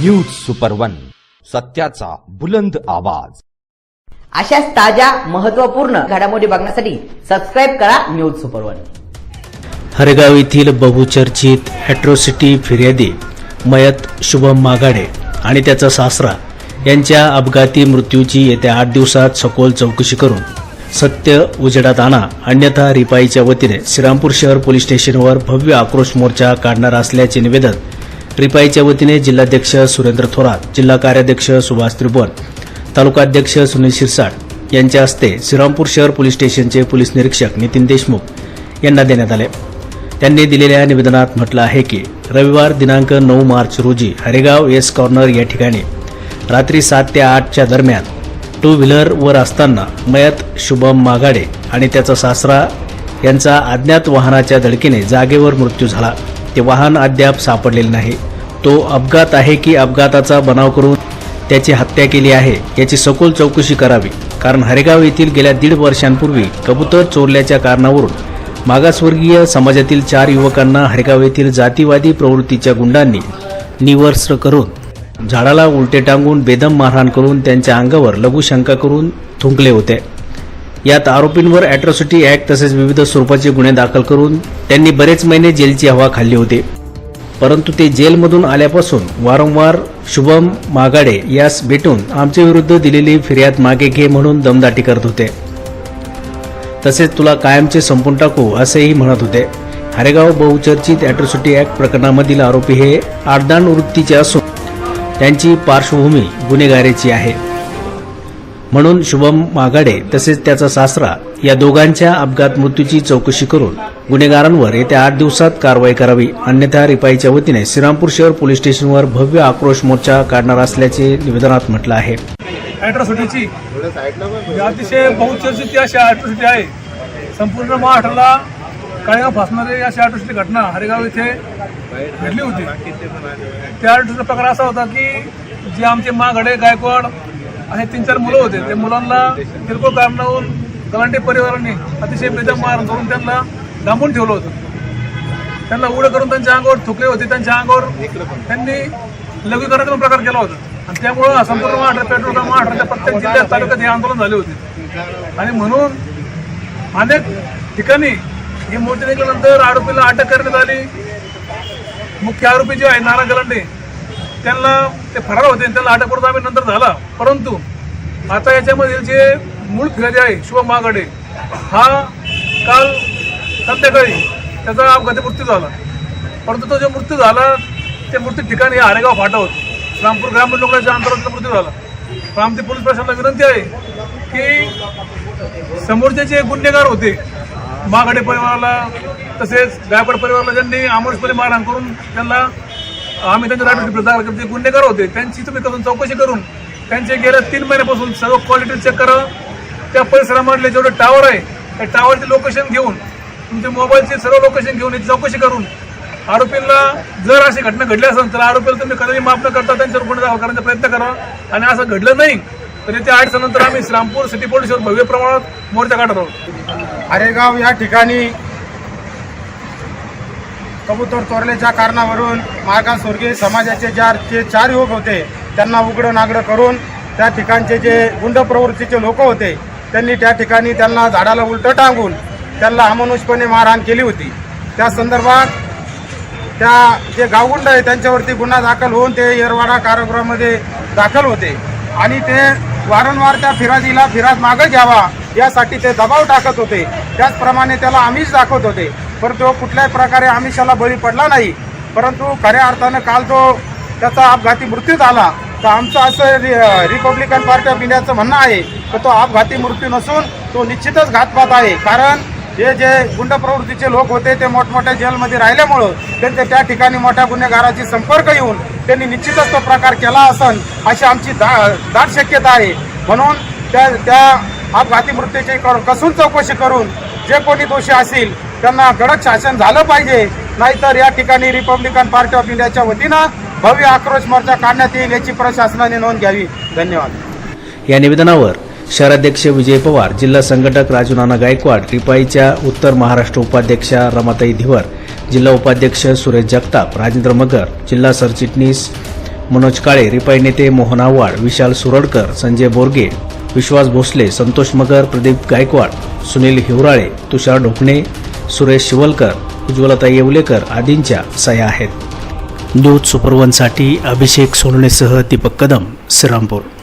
News super one सत्याचा बुलंद आवाज. अशाच ताज्या महत्त्वपूर्ण घडामोडी बघण्यासाठी सबस्क्राईब करा न्यूज सुपर वन हरगाव येथील बहुचर्चित हॅट्रोसिटी फिर्यादी मयत शुभम मागाडे आणि त्याचा सासरा यांच्या अपघाती मृत्यूची येत्या आठ दिवसात सखोल चौकशी करून सत्य उजेडात आणा अन्यथा रिपाईच्या वतीने श्रीरामपूर शहर पोलीस स्टेशनवर भव्य आक्रोश मोर्चा काढणार असल्याचे निवेदन रिपाईच्या वतीने जिल्हाध्यक्ष सुरेंद्र थोरात जिल्हा कार्याध्यक्ष सुभाष त्रिभुवन तालुकाध्यक्ष सुनील शिरसाट यांच्या हस्ते श्रीरामपूर शहर पोलीस स्टेशनचे पोलीस निरीक्षक नितीन देशमुख यांना देण्यात आले. त्यांनी दिलेल्या निवेदनात म्हटलं आहे की रविवार दिनांक नऊ मार्च रोजी हरेगाव एस कॉर्नर या ठिकाणी रात्री सात ते आठच्या दरम्यान टू व्हीलरवर असताना मयत शुभम मागाडे आणि त्याचा सासरा यांचा अज्ञात वाहनाच्या धडकीने जागेवर मृत्यू झाला. ते वाहन अद्याप सापडलेले नाही. तो अपघात आहे की अपघाताचा बनाव करून त्याची हत्या केली आहे याची सखोल चौकशी करावी. कारण हरेगाव येथील गेल्या दीड वर्षांपूर्वी कबूतर चोरल्याच्या कारणावरून मागासवर्गीय समाजातील चार युवकांना हरेगाव येथील जातीवादी प्रवृत्तीच्या गुंडांनी निवर्स्त्र करून झाडाला उलटे टांगून बेदम मारहाण करून त्यांच्या अंगावर लघुशंका करून थुंकले होते. यात आरोपींवर अॅट्रॉसिटी ऍक्ट तसेच विविध स्वरूपाचे गुन्हे दाखल करून त्यांनी बरेच महिने जेलची हवा खाल्ली होती. परंतु ते जेलमधून आल्यापासून वारंवार शुभम मागाडे यास भेटून आमच्या विरुद्ध दिलेली फिर्याद मागे घे म्हणून दमदाटी करत होते. तसेच तुला कायमचे संपून टाकू असेही म्हणत होते. हरेगाव बहुचर्चित अॅट्रॉसिटी ऍक्ट प्रकरणामधील आरोपी हे आडदान वृत्तीचे असून त्यांची पार्श्वभूमी गुन्हेगारीची आहे. म्हणून शुभम मागाडे तसेच त्याचा सासरा या दोघांच्या अपघात मृत्यूची चौकशी करून गुन्हेगारांवर येत्या आठ दिवसात कारवाई करावी. अन्यथा रिपाईच्या वतीने श्रीरामपूर शहर पोलीस स्टेशनवर भव्य आक्रोश मोर्चा काढणार असल्याचे निवेदनात म्हटलं आहे. अॅट्रॉसिटीची. अतिशय बहुचर्चित अशा अॅट्रॉसिटी आहे. संपूर्ण महाराष्ट्राला काळ्या फासणारी अशी अॅट्रॉसिटी घटना हरेगाव इथे घडली होती. त्या अॅट्रॉसिटीचा प्रकार असा होता की जे आमचे मागडे गायकवाड असे तीन चार मुलं होते. त्या मुलांना किरकोळ कारणावरून गलांटे परिवाराने अतिशय बेदम मार करून त्यांना डांबून ठेवलं होतं. त्यांना उडं करून त्यांच्या अंगावर थुकले होते. त्यांच्या अंगावर त्यांनी लघवीकरणाचा प्रकार केला होता. आणि त्यामुळं संपूर्ण महाराष्ट्र पेट्रोल महाराष्ट्राच्या प्रत्येक जिल्ह्यात तालुक्यात हे आंदोलन झाले होते. आणि म्हणून अनेक ठिकाणी ही मोर्चे निघाल्यानंतर आरोपीला अटक करण्यात आली. मुख्य आरोपी जे आहे नारा गलांडे त्यांना ते फरार होते त्यांना अटक करून आम्ही नंतर झाला. परंतु आता याच्यामधील जे मूळ फिर्यादी आहे शिवम महागडे हा काल संध्याकाळी त्याचा अपघाती मृत्यू झाला. परंतु तो जो मृत्यू झाला ते मृत्यू ठिकाणी आरेगाव फाटा होतं रामपूर ग्रामीण लोकांच्या अंतराचा मृत्यू झाला. पण आमची पोलीस प्रशासनाला विनंती आहे की समोरचे जे गुन्हेगार होते महागडे परिवाराला तसेच गायकवाड परिवाराला ज्यांनी आमोशपणे मारहाण करून त्यांना आम्ही त्यांच्या राष्ट्रीय जे गुन्हेगार होते. त्यांची तुम्ही करून चौकशी करून त्यांचे गेल्या तीन महिन्यापासून सर्व क्वालिटी चेक करा. त्या परिसरामधले जेवढे टावर आहे त्या टावरचे लोकेशन घेऊन तुमचे मोबाईलचे सर्व लोकेशन घेऊन याची चौकशी करून आरोपींना जर अशी घटना घडली असेल तर आरोपीला तुम्ही कधीही माफ न करता त्यांच्यावर गुन्हे दाखल करण्याचा प्रयत्न करा. आणि असं घडलं नाही तर येत्या आठ नंतर आम्ही श्रामपूर सिटी पोलिसवर भव्य प्रमाणात मोर्चा काढत आहोत. अरेगाव या ठिकाणी कबूतर चोरल्याच्या कारणावरून मागासवर्गीय समाजाचे ज्या जे चार युवक होते त्यांना उघडं नागडं करून त्या ठिकाणचे जे गुंड प्रवृत्तीचे लोक होते त्यांनी त्या ठिकाणी त्यांना झाडाला उलटं टांगून त्यांना अमानुषपणे मारहाण केली होती. त्या संदर्भात त्या जे गावगुंड आहे त्यांच्यावरती गुन्हा दाखल होऊन ते येरवाडा कारागृहामध्ये दाखल होते. आणि ते वारंवार त्या फिराजीला फिराज मागं घ्यावा यासाठी ते दबाव टाकत होते. त्याचप्रमाणे त्याला आमिष दाखवत होते. परंतु तो कुठल्याही प्रकारे आमिषाला बळी पडला नाही. परंतु खऱ्या अर्थानं काल तो त्याचा अपघाती मृत्यू झाला तर आमचं असं रि- रिपब्लिकन पार्टी ऑफ इंडियाचं म्हणणं आहे की तो अपघाती मृत्यू नसून तो निश्चितच घातपात आहे. कारण हे जे गुंड प्रवृत्तीचे लोक होते ते मोठमोठ्या जेलमध्ये राहिल्यामुळं त्यांचे त्या ठिकाणी मोठ्या गुन्हेगाराची संपर्क येऊन त्यांनी निश्चितच तो प्रकार केला असन अशी आमची दा दाट शक्यता आहे. म्हणून त्या त्या अपघाती मृत्यूची कर- कसून चौकशी करून जे कोणी दोषी असतील त्यांना कडक शासन झालं पाहिजे. नाहीतर या ठिकाणी रिपब्लिकन पार्टी ऑफ इंडियाच्या वतीनं भव्य आक्रोश मोर्चा काढण्यात येईल याची प्रशासनाने नोंद घ्यावी. धन्यवाद. या निवेदनावर शहराध्यक्ष विजय पवार जिल्हा संघटक राजू नाना गायकवाड रिपाईच्या उत्तर महाराष्ट्र उपाध्यक्षा रमाताई धिवर जिल्हा उपाध्यक्ष सुरेश जगताप राजेंद्र मगर जिल्हा सरचिटणीस मनोज काळे रिपाई नेते मोहन आव्हाड विशाल सुरडकर संजय बोरगे विश्वास भोसले संतोष मगर प्रदीप गायकवाड सुनील हिवराळे तुषार ढोकणे सुरेश शिवलकर उज्ज्वलता येवलेकर आदींच्या सह्या आहेत. दूध सुपरवनसाठी अभिषेक सोनणेसह दीपक कदम श्रीरामपूर.